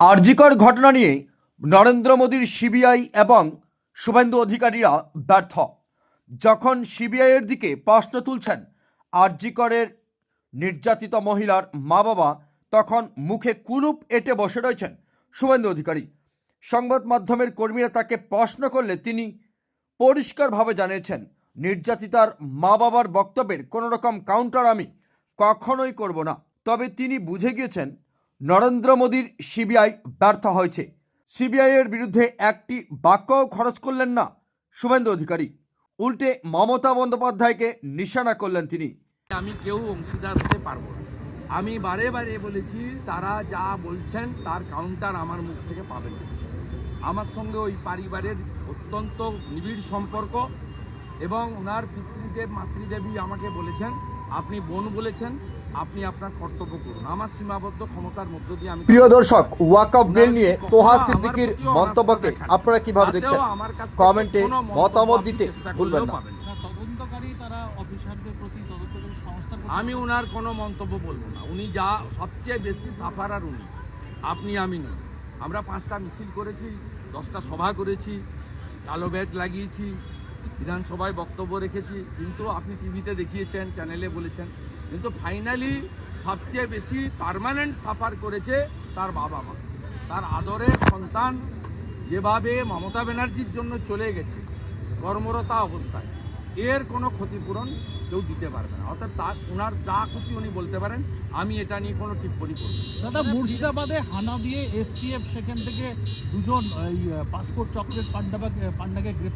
আরজিকর ঘটনা নিয়ে নরেন্দ্র মোদীর সিবিআই এবং শুভেন্দু অধিকারীরা ব্যর্থ। যখন সিবিআইয়ের দিকে প্রশ্ন তুলছেন আরজিকরের নির্যাতিত মহিলার মা বাবা তখন মুখে কুলুপ এঁটে বসে রয়েছেন শুভেন্দু অধিকারী। সংবাদ মাধ্যমের কর্মীরা তাকে প্রশ্ন করলে তিনি পরিষ্কারভাবে জানিয়েছেন, নির্যাতিতার মা বাবার বক্তব্যের কোনো রকম কাউন্টার আমি কখনোই করব না। তবে তিনি বুঝে গিয়েছেন নরেন্দ্র মোদীর সিবিআই ব্যর্থ হয়েছে। সিবিআই এর বিরুদ্ধে একটি বাক্যও খরচ করলেন না শুভেন্দু অধিকারী। উল্টে মমতা বন্দ্যোপাধ্যায়কে নিশানা করলেন তিনি। আমি কেউ অংশীদার হতে পারব না। আমি বারে বারে বলেছি, তারা যা বলছেন তার কাউন্টার আমার মুখ থেকে পাবেন। আমার সঙ্গে ওই পরিবারের অত্যন্ত নিবিড় সম্পর্ক এবং ওনার পিতৃদেব মাতৃদেবী আমাকে বলেছেন, আপনি বোন বলেছেন আপনি আপনার কর্তব্য করুন। আমার সীমাবদ্ধ ক্ষমতার মধ্য দিয়ে আমি প্রিয় দর্শক ওয়াকফ বিল নিয়ে তোহা সিদ্দিকির মন্তব্যকে আপনারা কীভাবে দেখছেন? আমার কাছ থেকে কমেন্টে মতামত দিতে ভুলবেন না। তদন্তকারী আমি ওনার কোনো মন্তব্য বলব না। উনি যা সবচেয়ে বেশি সাফারার উনি। আপনি আমি নই। আমরা পাঁচটা মিছিল করেছি দশটা সভা করেছি কালো ব্যাচ লাগিয়েছি বিধানসভায় বক্তব্য রেখেছি। কিন্তু আপনি টিভিতে দেখিয়েছেন চ্যানেলে বলেছেন। কিন্তু ফাইনালি সবচেয়ে বেশি পার্মানেন্ট সাফার করেছে তার বাবা মা। তার আদরের সন্তান যেভাবে মমতা ব্যানার্জির জন্য চলে গেছে, কর্মরতা অবস্থায়, এর কোনো ক্ষতিপূরণ কেউ দিতে পারবে না। অর্থাৎ তার ওনার যা খুশি উনি বলতে পারেন, আমি এটা নিয়ে কোনো টিপ্পণী করব দাদা, মুর্শিদাবাদে হানা দিয়ে এসটিএফ সেখান থেকে দুজন পাসপোর্ট চকলেট পান্ডাবা পান্ডাকে গ্রেপ্তার